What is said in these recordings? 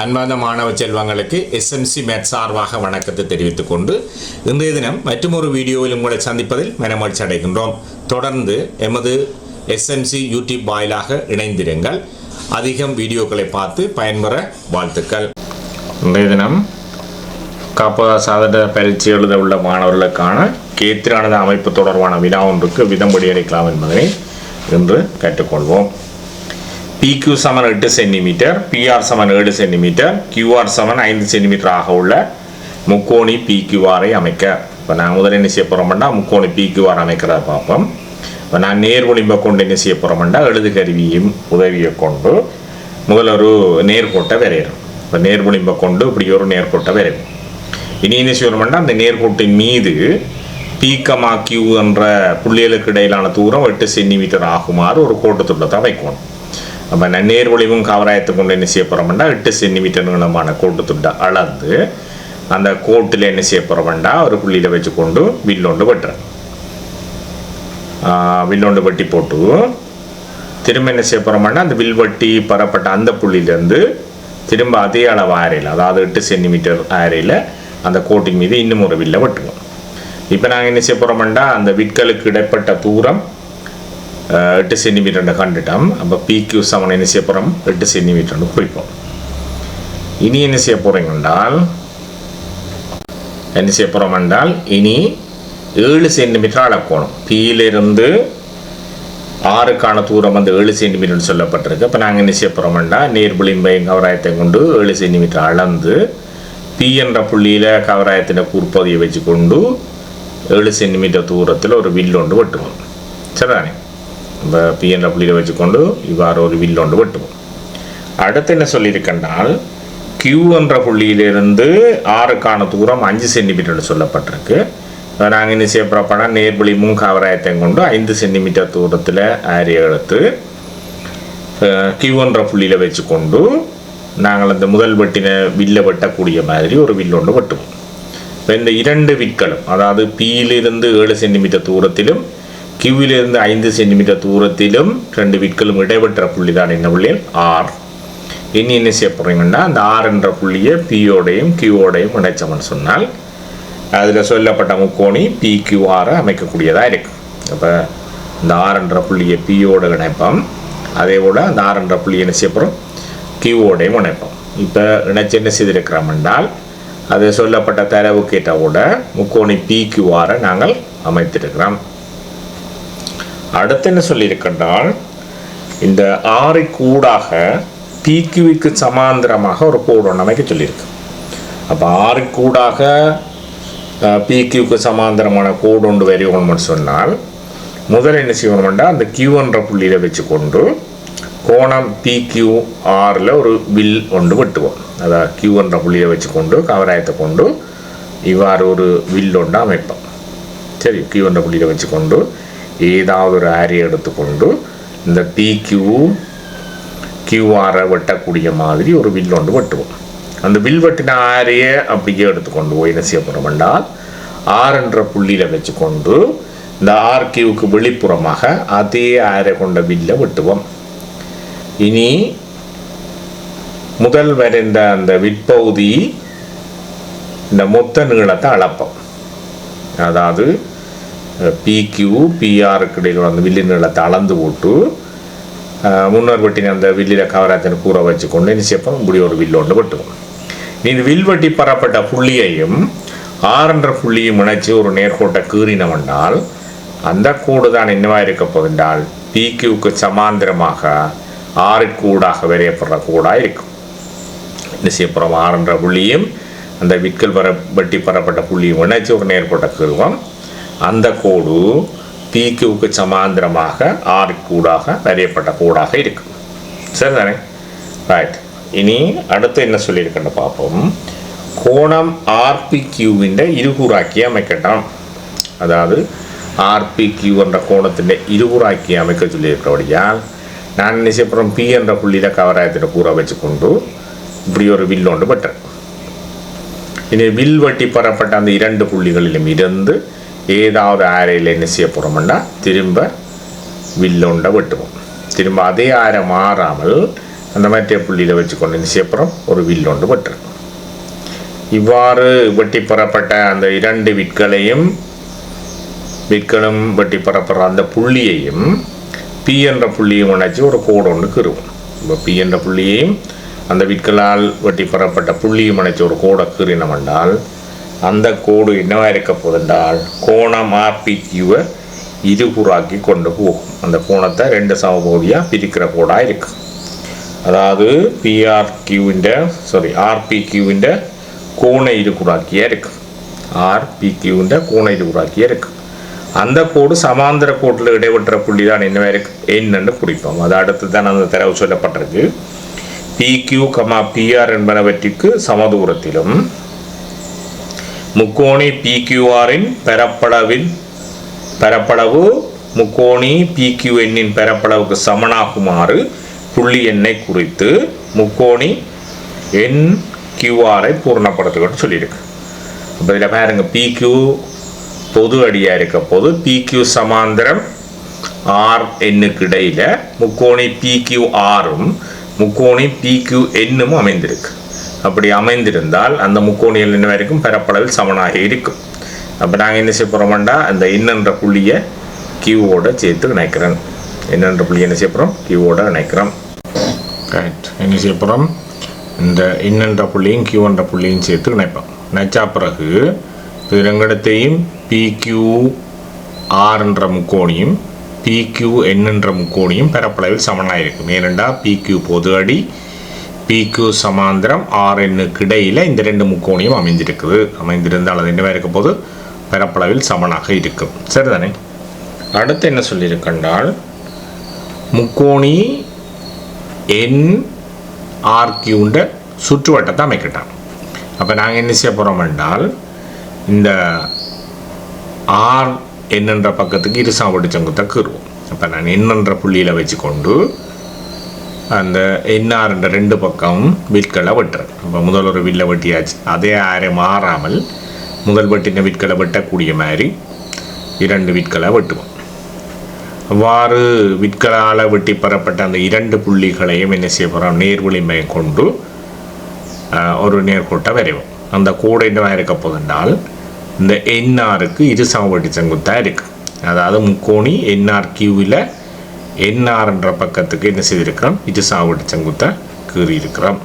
அன்பார்ந்த மாணவ செல்வங்களுக்கு எஸ்எம்சி மேட் சார்பாக வணக்கத்தை தெரிவித்துக் கொண்டு இன்றைய தினம் மற்றொரு வீடியோவில் உங்களை சந்திப்பதில் மனமகிழ்ச்சி அடைகின்றோம். தொடர்ந்து எமது எஸ்எம்சி யூடியூப் வாயிலாக இணைந்திருங்கள். அதிகம் வீடியோக்களை பார்த்து பயன்பெற வாழ்த்துக்கள். இன்றைய தினம் காப்பக சாதன பயிற்சி எழுத உள்ள மாணவர்களுக்கான கேத்திரானது அமைப்பு தொடர்பான வினா ஒன்றுக்கு விதம்படி அளிக்கலாம் என்பதை இன்று கற்றுக்கொள்வோம் PQ சமன் எட்டு சென்டிமீட்டர் பிஆர் சமன் ஏழு சென்டிமீட்டர் கியூஆர் சமன் ஐந்து சென்டிமீட்டர் ஆக உள்ள முக்கோணி பிக்யூஆரை அமைக்க. இப்போ நான் முதல்ல என்ன செய்ய போகிறோம்னா முக்கோணி பிக்யூஆர் அமைக்கிறத பார்ப்போம். இப்போ நான் நேர்வொளிம்பை கொண்டு என்ன செய்ய போகிறோம்னா எழுது கருவியும் உதவியை கொண்டு முதல்ல ஒரு நேர்கோட்டை வரையிறோம் இப்போ நேர்வொளிம்பை கொண்டு இப்படி ஒரு நேர்கோட்டை வரையணும். இனி என்ன செய்யணும்னா அந்த நேர்கோட்டின் மீது பீக்கமா கியூ என்ற புள்ளிகளுக்கு இடையிலான தூரம் எட்டு சென்டிமீட்டர் ஆகுமாறு ஒரு கோட்டு வைக்கணும். நம்ம நன்னீர் ஒளிவும் காவராயத்தை கொண்டு என்ன செய்ய போகிறோம்னா எட்டு சென்டிமீட்டர் நீளமான கோட்டு துண்டை அளந்து அந்த கோட்டில் என்ன செய்ய போகிறோம்னா ஒரு புள்ளியில் வச்சு கொண்டு வில்லொண்டு வெட்டுறேன் வில்லோண்டு வெட்டி போட்டு திரும்ப என்ன செய்ய போகிறோம்னா அந்த வில் வட்டி பரப்பட்ட அந்த புள்ளியிலேருந்து திரும்ப அதே அளவு ஆரையில் அதாவது எட்டு சென்டிமீட்டர் ஆரையில் அந்த கோட்டின் மீது இன்னும் ஒரு வில்லை வெட்டுவோம். இப்போ நாங்கள் என்ன செய்ய போகிறோம்னா அந்த விட்களுக்கு இடைப்பட்ட தூரம் எட்டு சென்டிமீட்டர்ன்ற கண்டுட்டோம் அப்போ பிக்யூ சமன் என்ன செய்ய போகிறோம் எட்டு சென்டிமீட்டர்னு குறிப்போம். இனி என்ன செய்ய போகிறீங்க என்றால் என்ன செய்ய போகிறோம் என்றால் இனி ஏழு சென்டிமீட்டர் அளக்கணும் பியிலிருந்து ஆறுக்கான தூரம் வந்து ஏழு சென்டிமீட்டர்னு சொல்லப்பட்டிருக்கு. இப்போ நாங்கள் என்ன செய்ய போகிறோம்னா நேர் விளிம்பை கவராயத்தை கொண்டு ஏழு சென்டிமீட்டர் அளந்து பி என்ற புள்ளியில் கவராயத்தின் கூர்ப்பகுதியை வச்சு கொண்டு ஏழு சென்டிமீட்டர் தூரத்தில் ஒரு வில்லு ஒன்று வெட்டுவோம். சரிதானே? இந்த பி என்ற புள்ளியில் வச்சுக்கொண்டு இவ்வாறு ஒரு வில் ஒன்று வெட்டுவோம். அடுத்து என்ன சொல்லியிருக்கென்றால் கியூ என்ற புள்ளியிலிருந்து ஆறுக்கான தூரம் அஞ்சு சென்டிமீட்டர்னு சொல்லப்பட்டிருக்கு. நாங்கள் என்ன செய்ய போகிறோம்னா நேர்வழி மூங்காவராயத்தை கொண்டு ஐந்து சென்டிமீட்டர் தூரத்தில் ஆரிய எடுத்து கியூ என்ற புள்ளியில் வச்சுக்கொண்டு நாங்கள் அந்த முதல் வெட்டின வில்லை வெட்டக்கூடிய மாதிரி ஒரு வில் ஒன்று வெட்டுவோம். இப்போ இந்த இரண்டு விற்களும் அதாவது பியிலிருந்து ஏழு சென்டிமீட்டர் தூரத்திலும் கியூவிலிருந்து ஐந்து சென்டிமீட்டர் தூரத்திலும் ரெண்டு விற்களும் இடைபெற்ற புள்ளி தான் என்ன புள்ளியில் ஆர் இனி என்ன செய்ய போகிறீங்கன்னா அந்த ஆர் என்ற புள்ளியை பியோடையும் கியூவோடையும் இணைச்சோம்னு சொன்னால் அதில் சொல்லப்பட்ட முக்கோணி பி கியூஆரை அமைக்கக்கூடியதாக இருக்கு அப்போ இந்த ஆர் என்ற புள்ளியை பியோட இணைப்போம். அதே போல் அந்த ஆர் என்ற புள்ளி என்ன செய்ய போகிறோம் கியூவோடையும் இணைப்போம். இப்போ இணைச்சு என்ன செய்திருக்கிறோம் என்றால் அது சொல்லப்பட்ட தரவு கேட்டவோட முக்கோணி பி கியூஆரை நாங்கள் அமைத்திருக்கிறோம். அடுத்து என்ன சொல்லியிருக்கின்றால் இந்த ஆறு கூடாக பிக்யூவிக்கு சமாந்தரமாக ஒரு கோடு ஒன்று அமைக்க சொல்லியிருக்கு. அப்போ ஆறு கூடாக பிக்யூக்கு சமாந்தரமான கோடு ஒன்று வரையணும்னு சொன்னால் முதல் என்ன செய்யணும்னா அந்த கியூ என்ற புள்ளியில் வச்சுக்கொண்டு கோணம் பிக்யூ ஆறில் ஒரு வில் ஒன்று வெட்டுவோம். அதாவது கியூன்ற புள்ளியை வச்சுக்கொண்டு கவராயத்தை கொண்டு இவ்வாறு ஒரு வில் ஒன்று அமைப்போம். சரி கியூன்ற புள்ளியில் வச்சுக்கொண்டு ஏதாவது ஒரு ஆரியை எடுத்துக்கொண்டு இந்த பிக்யூ கியூஆரை வெட்டக்கூடிய மாதிரி ஒரு வில் ஒன்று வெட்டுவோம். அந்த வில் வெட்டின ஆரியை அப்படியே எடுத்துக்கொண்டு போய் என்ன செய்ய என்றால் ஆர் என்ற புள்ளியில் வச்சுக்கொண்டு இந்த ஆர் கியூவுக்கு வெளிப்புறமாக அதே ஆரை கொண்ட வில்லை வெட்டுவோம். இனி முதல் வரைந்த அந்த விற்பகுதி இந்த மொத்த நீளத்தை அளப்போம். அதாவது பிக்யூ பிஆருக்கு இடையில் அந்த வில்லி நீளத்தை அளந்து போட்டு முன்னோர் முன்னர் வெட்டின அந்த வில்லில் கவராத்தின் கூற வச்சுக்கொண்டு நிச்சயப்பம் இப்படி ஒரு வில்லு ஒன்று வெட்டுவோம் நீ இந்த வில் வெட்டி பரப்பட்ட புள்ளியையும் ஆறென்ற புள்ளியும் இணைச்சி ஒரு நேர்கோட்டை கீறினவென்றால் அந்த கூடு தான் என்னவா இருக்க போகின்றால் பிக்யூக்கு சமாந்திரமாக ஆறுக்கூடாக வரையப்படுற கூடாக இருக்கும். என்ன செய்யப்புறம் ஆறுன்ற புள்ளியும் அந்த விற்கள் வர வெட்டி பரப்பட்ட புள்ளியும் இணைச்சி ஒரு நேர்கோட்டை கீறுவோம். அந்த கோடு பிக்யூக்கு சமாந்திரமாக ஆறு கூடாக வரையப்பட்ட கூடாக இருக்கும். சரி தானே ரைட் இனி அடுத்து என்ன சொல்லியிருக்கேன்னு பார்ப்போம். கோணம் ஆர்பி ஆர்பிக்யூவிൻ്റെ ഇരുകൂറാക്കി அமைக்கட்டும். அதாவது ஆர்பிக்யூ என்ற கோணத்தின் இருകൂറാക്കി அமைக்க சொல்லியிருக்கிறபடியால் நான் நிச்சயப்புறம் பி என்ற புள்ளியில் கவராயத்தின் கூற வச்சுக்கொண்டு இப்படி ஒரு வில்லோண்டு பெற்றேன். இனி வில் வட்டி பெறப்பட்ட அந்த இரண்டு புள்ளிகளிலும் இருந்து ஏதாவது ஆரையில் என்ன செய்ய போகிறோம்னா திரும்ப வில்லொண்டை வெட்டுவோம் திரும்ப அதே ஆரை மாறாமல் அந்த மற்ற புள்ளியில் வச்சுக்கொண்டு என்ன செய்யப்புறம் ஒரு வில் ஒன்று இவ்வாறு வெட்டி பெறப்பட்ட அந்த இரண்டு விற்களையும் விற்களும் வெட்டி பெறப்படுற அந்த புள்ளியையும் பி என்ற புள்ளியும் இணைச்சி ஒரு கோடு ஒன்று கீறுவோம் இப்போ பி என்ற புள்ளியையும் அந்த விற்களால் வெட்டி பெறப்பட்ட புள்ளியும் இணைச்சி ஒரு கோடை கீறினமென்றால் என்றால் அந்த கோடு என்னவாக இருக்க போதென்றால் கோணம் ஆர்பிக்யூவை இருபுறாக்கி கொண்டு போகும். அந்த கோணத்தை ரெண்டு சமபோடியாக பிரிக்கிற கோடாக இருக்கும் அதாவது பிஆர்கியூவிൻ്റെ சாரி ஆர்பிக்யூவிൻ്റെ கோண இருகுறாக்கியே இருக்கும் ஆர்பிக்யூவிൻ്റെ கோண இருகுறாக்கியே இருக்கும் அந்த கோடு சமாந்தர கோட்டில் இடைவெற்ற புள்ளி தான் என்ன இருக்குது என்னன்னு குறிப்போம். அது அடுத்து தான் அந்த தரவு சொல்லப்பட்டிருக்கு. பிக்யூ கமா பிஆர் என்பனவற்றிற்கு சமதூரத்திலும் முக்கோணி பிக்யூஆரின் பெறப்படவின் பெறப்படவு முக்கோணி பிக்யூ எண்ணின் பெறப்படவுக்கு சமனாகுமாறு புள்ளி எண்ணை குறித்து முக்கோணி என் கியூஆரை பூர்ணப்படுத்துகன்னு சொல்லியிருக்கு. அப்போ இதில் பாருங்க. பிக்யூ பொது அடியாக இருக்க போது பிக்யூ சமாந்தரம் ஆர் எண்ணுக்கு இடையில் முக்கோணி பிக்யூ ஆரும் முக்கோணி பிக்யூ எண்ணும் அமைந்திருக்கு. அப்படி அமைந்திருந்தால் அந்த முக்கோணியல் என்ன வரைக்கும் பரப்பளவில் சமனாக இருக்கும். அப்போ நாங்கள் என்ன செய்ய போகிறோம்டா அந்த இன்னன்ற புள்ளியை கியூவோட சேர்த்து இணைக்கிறேன் இன்னன்ற புள்ளியை என்ன செய்ய போகிறோம் கியூவோட இணைக்கிறோம். ரைட் என்ன செய்ய போகிறோம் இந்த இன்னன்ற புள்ளியும் கியூன்ற புள்ளியும் சேர்த்து இணைப்போம். இணைச்சா பிறகு இது ரெங்கடத்தையும் பிக்யூ ஆர்ன்ற முக்கோணியும் பிக்யூ என்னன்ற முக்கோணியும் பரப்பளவில் சமனாக இருக்கும். ஏனெண்டா பிக்யூ பொது அடி பிக்யூ சமாந்திரம் ஆர்என்னுக்கு இடையில் இந்த ரெண்டு முக்கோணியும் அமைந்திருக்குது. அமைந்திருந்தால் அது என்ன இருக்க போது பரப்பளவில் சமனாக இருக்கும். சரிதானே? அடுத்து என்ன சொல்லியிருக்கண்டால் முக்கோணி என் ஆர்கியூன்ற சுற்றுவட்டத்தை அமைக்கிட்டான் அப்போ நாங்கள் என்ன செய்ய போகிறோம் என்றால் இந்த ஆர் என்னன்ற பக்கத்துக்கு இருசாவடி சங்குத்தை கீறுவோம். அப்போ நான் என்னன்ற புள்ளியில் வச்சுக்கொண்டு அந்த என்ஆர்ன்ற ரெண்டு பக்கம் விற்களை வெட்டுறேன் அப்போ முதல் ஒரு வில்லை வெட்டியாச்சு. அதே ஆரை மாறாமல் முதல் வெட்டின விற்களை வெட்டக்கூடிய மாதிரி இரண்டு விற்களை வெட்டுவோம். அவ்வாறு விற்களால் வெட்டி பெறப்பட்ட அந்த இரண்டு புள்ளிகளையும் என்ன செய்ய போகிறோம் நேர்வழிமையை கொண்டு ஒரு நேர்கோட்டை வரைவோம். அந்த கோடு என்னவா இருக்க போதென்றால் இந்த என்ஆருக்கு இரு சமவெட்டி செங்குத்தாக இருக்குது அதாவது முக்கோணி என்ஆர் கியூவில் என்ஆர்ன்ற பக்கத்துக்கு என்ன செய்திருக்கிறோம் இது சமவெட்டி செங்குத்தை கீறி இருக்கிறோம்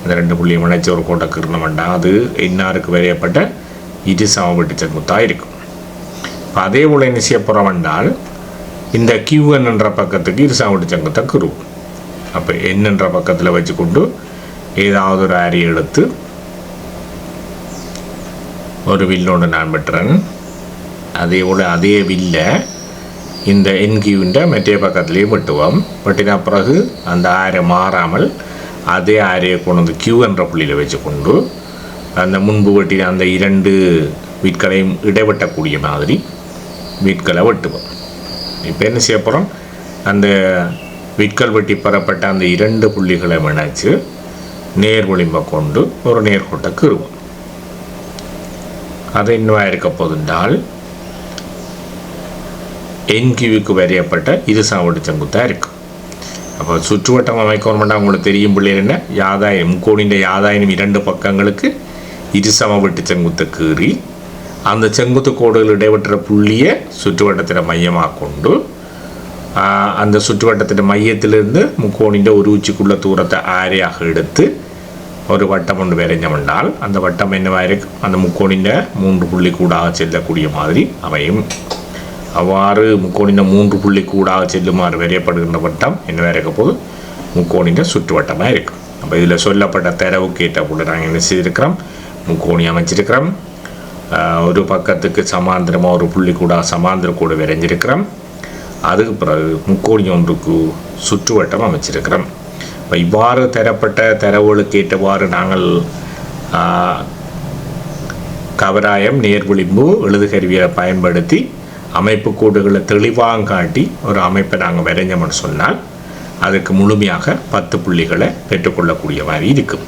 இந்த ரெண்டு புள்ளியும் இணைச்சி ஒரு கோட்டை கீறினோம்னா அது என்ஆருக்கு வரையப்பட்ட இரு சமவெட்டி செங்குத்தாக இருக்கும். இப்போ அதே போல் என்ன செய்ய போகிறோம் என்றால் இந்த கியூஎன் என்ற பக்கத்துக்கு இரு சமவெட்டி செங்குத்தை கீறுவோம். அப்போ என் என்ற பக்கத்தில் வச்சுக்கொண்டு ஏதாவது ஒரு அரி எடுத்து ஒரு வில்லோடு நான் பெற்றேன். அதே போல் அதே வில்லை இந்த என்கியூன்ற மற்றே பக்கத்துலேயும் வெட்டுவோம். வெட்டின பிறகு அந்த ஆரை மாறாமல் அதே ஆரையை கொண்டு வந்து கியூ என்ற புள்ளியில் வச்சுக்கொண்டு அந்த முன்பு வெட்டின அந்த இரண்டு வீட்களையும் இடைவெட்டக்கூடிய மாதிரி வீட்களை வெட்டுவோம். இப்போ என்ன செய்ய போகிறோம் அந்த விட்கல் வெட்டி பெறப்பட்ட அந்த இரண்டு புள்ளிகளை இணைச்சு நேர் ஒளிம்பை கொண்டு ஒரு நேர்கோட்டை கீறுவோம் அது என்னவா இருக்க போதுண்டால் என்கியூவுக்கு வரையப்பட்ட இருசாவடி செங்குத்தாக இருக்குது அப்போ சுற்றுவட்டம் அமைக்கணும்னா உங்களுக்கு தெரியும் பிள்ளைகள் என்ன? யாதாயம். முக்கோணின் யாதாயனம் இரண்டு பக்கங்களுக்கு இருசமவெட்டு செங்குத்து கீறி அந்த செங்குத்து கோடுகள் இடைபெற்ற புள்ளியை சுற்றுவட்டத்தில் மையமாக கொண்டு அந்த சுற்றுவட்டத்தின் மையத்திலிருந்து முக்கோணின் ஒரு உச்சிக்குள்ள தூரத்தை ஆரையாக எடுத்து ஒரு வட்டம் ஒன்று வரைஞ்சமென்றால் அந்த வட்டம் என்னவாக இருக்கும்? அந்த முக்கோணின் மூன்று புள்ளி கூடாக செல்லக்கூடிய மாதிரி அமையும். அவ்வாறு முக்கோணின் மூன்று புள்ளி கூடாக செல்லுமாறு வெறியப்படுகின்ற வட்டம் என்ன இருக்க போது முக்கோணின் சுற்றுவட்டமாக இருக்கும். அப்போ இதில் சொல்லப்பட்ட தரவுக்கு ஏற்ற நாங்கள் என்ன செய்திருக்கிறோம்? முக்கோணி அமைச்சிருக்கிறோம். ஒரு பக்கத்துக்கு சமாந்திரமாக ஒரு புள்ளி கூட சமாந்திர கூடு விரைஞ்சிருக்கிறோம். அதுக்கு பிறகு முக்கோணி ஒன்றுக்கு சுற்றுவட்டம் அமைச்சிருக்கிறோம். இப்போ இவ்வாறு தரப்பட்ட தரவுகளுக்கு ஏற்றவாறு நாங்கள் கவராயம் நேர்விளிம்பு எழுதுகருவியை பயன்படுத்தி அமைப்பு கோடுகளை தெளிவாக காட்டி ஒரு அமைப்பை நாங்கள் வரைஞ்சோம்னு சொன்னால் அதுக்கு முழுமையாக பத்து புள்ளிகளை பெற்றுக்கொள்ளக்கூடிய மாதிரி இருக்கும்.